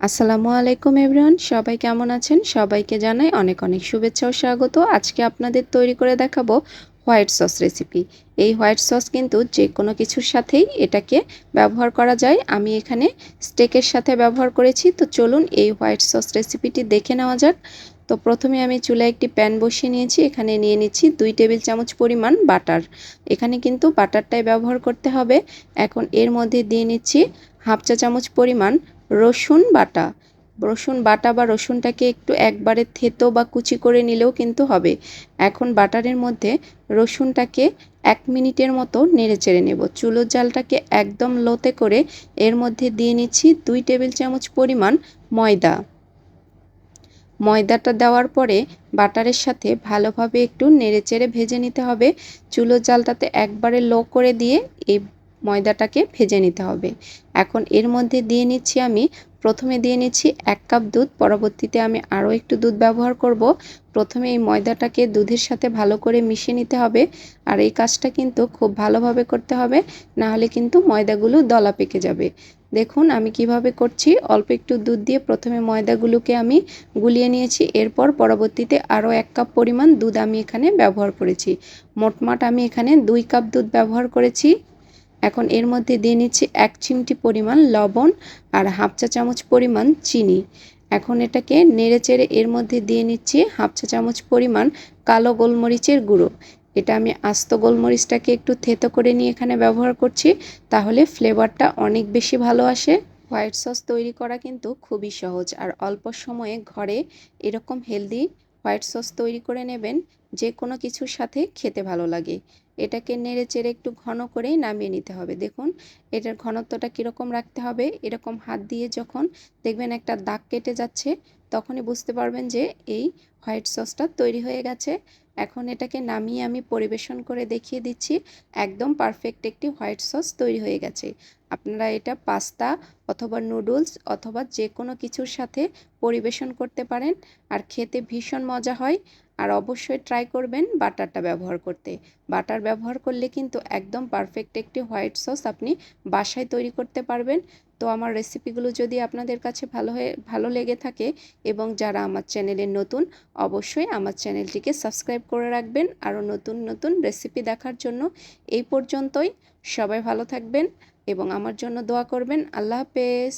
আসসালামু আলাইকুম এভরিওয়ান, সবাই কেমন আছেন? সবাইকে জানাই অনেক অনেক শুভেচ্ছা ও স্বাগত। আজকে আপনাদের তৈরি করে দেখাবো হোয়াইট সস রেসিপি। এই হোয়াইট সস কিন্তু যে কোনো কিছুর সাথেই এটাকে ব্যবহার করা যায়। আমি এখানে স্টেকের সাথে ব্যবহার করেছি। তো চলুন এই হোয়াইট সস রেসিপিটি দেখে নেওয়া যাক। তো প্রথমে আমি চুলায় একটি প্যান বসিয়ে নিয়েছি। এখানে নিয়ে নিচ্ছি দুই টেবিল চামচ পরিমাণ বাটার। এখানে কিন্তু বাটারটাই ব্যবহার করতে হবে। এখন এর মধ্যে দিয়ে নিচ্ছি হাফ চা চামচ পরিমাণ রসুন বাটা। রসুন বাটা বা রসুনটাকে একটু একবারে থেতো বা কুচি করে নিলেও কিন্তু হবে। এখন বাটারের মধ্যে রসুনটাকে এক মিনিটের মতো নেড়ে চেড়ে নেব। চুলোর জালটাকে একদম লোতে করে এর মধ্যে দিয়ে নিচ্ছি দুই টেবিল চামচ পরিমাণ ময়দা। ময়দাটা দেওয়ার পরে বাটারের সাথে ভালোভাবে একটু নেড়ে চেড়ে ভেজে নিতে হবে। চুলোর জালটাতে একবারে লো করে দিয়ে এই ময়দাটাকে ভেজে নিতে হবে। এখন এর মধ্যে দিয়ে নিচ্ছি আমি, প্রথমে দিয়ে নিচ্ছি এক কাপ দুধ, পরবর্তীতে আমি আরও একটু দুধ ব্যবহার করব। প্রথমে এই ময়দাটাকে দুধের সাথে ভালো করে মিশিয়ে নিতে হবে। আর এই কাজটা কিন্তু খুব ভালোভাবে করতে হবে, না হলে কিন্তু ময়দাগুলো দলা পেকে যাবে। দেখুন আমি কীভাবে করছি, অল্প একটু দুধ দিয়ে প্রথমে ময়দাগুলোকে আমি গুলিয়ে নিয়েছি। এরপর পরবর্তীতে আরও এক কাপ পরিমাণ দুধ আমি এখানে ব্যবহার করেছি। মোটমাট আমি এখানে দুই কাপ দুধ ব্যবহার করেছি। এখন এর মধ্যে দিয়ে নিচ্ছি এক চিমটি পরিমাণ লবণ আর হাফ চা চামচ পরিমাণ চিনি। এখন এটাকে নেড়ে চেড়ে এর মধ্যে দিয়ে নিচ্ছি হাফ চা চামচ পরিমাণ কালো গোলমরিচের গুঁড়ো। এটা আমি আস্ত গোলমরিচটাকে একটু থেতো করে নিয়ে এখানে ব্যবহার করছি, তাহলে ফ্লেভারটা অনেক বেশি ভালো আসে। হোয়াইট সস তৈরি করা কিন্তু খুবই সহজ, আর অল্প সময়ে ঘরে এরকম হেলদি হোয়াইট সস তৈরি করে নেবেন যে কোনো কিছুর সাথে খেতে ভালো লাগে। এটাকে নেড়ে চেড়ে একটু ঘন করে নামিয়ে নিতে হবে। দেখুন, এটার ঘনত্বটা কীরকম রাখতে হবে। এরকম হাত দিয়ে যখন দেখবেন একটা দাগ কেটে যাচ্ছে তখনই বুঝতে পারবেন যে এই হোয়াইট সসটা তৈরি হয়ে গেছে। এখন এটাকে নামিয়ে আমি পরিবেশন করে দেখিয়ে দিচ্ছি, একদম পারফেক্ট একটি হোয়াইট সস তৈরি হয়ে গেছে। আপনারা এটা পাস্তা অথবা নুডলস অথবা যে কোনো কিছুর সাথে পরিবেশন করতে পারেন, আর খেতে ভীষণ মজা হয়। আর অবশ্যই ট্রাই করবেন বাটারটা ব্যবহার করতে। বাটার ব্যবহার করলে কিন্তু একদম পারফেক্ট একটি হোয়াইট সস আপনি বাসায় তৈরি করতে পারবেন। তো আমার রেসিপিগুলো যদি আপনাদের কাছে ভালো হয়ে, ভালো লেগে থাকে এবং যারা আমার চ্যানেলে নতুন, অবশ্যই আমার চ্যানেলটিকে সাবস্ক্রাইব করে রাখবেন। আরও নতুন নতুন রেসিপি দেখার জন্য এই পর্যন্তই। সবাই ভালো থাকবেন এবং আমার জন্য দোয়া করবেন। আল্লাহ হাফেজ।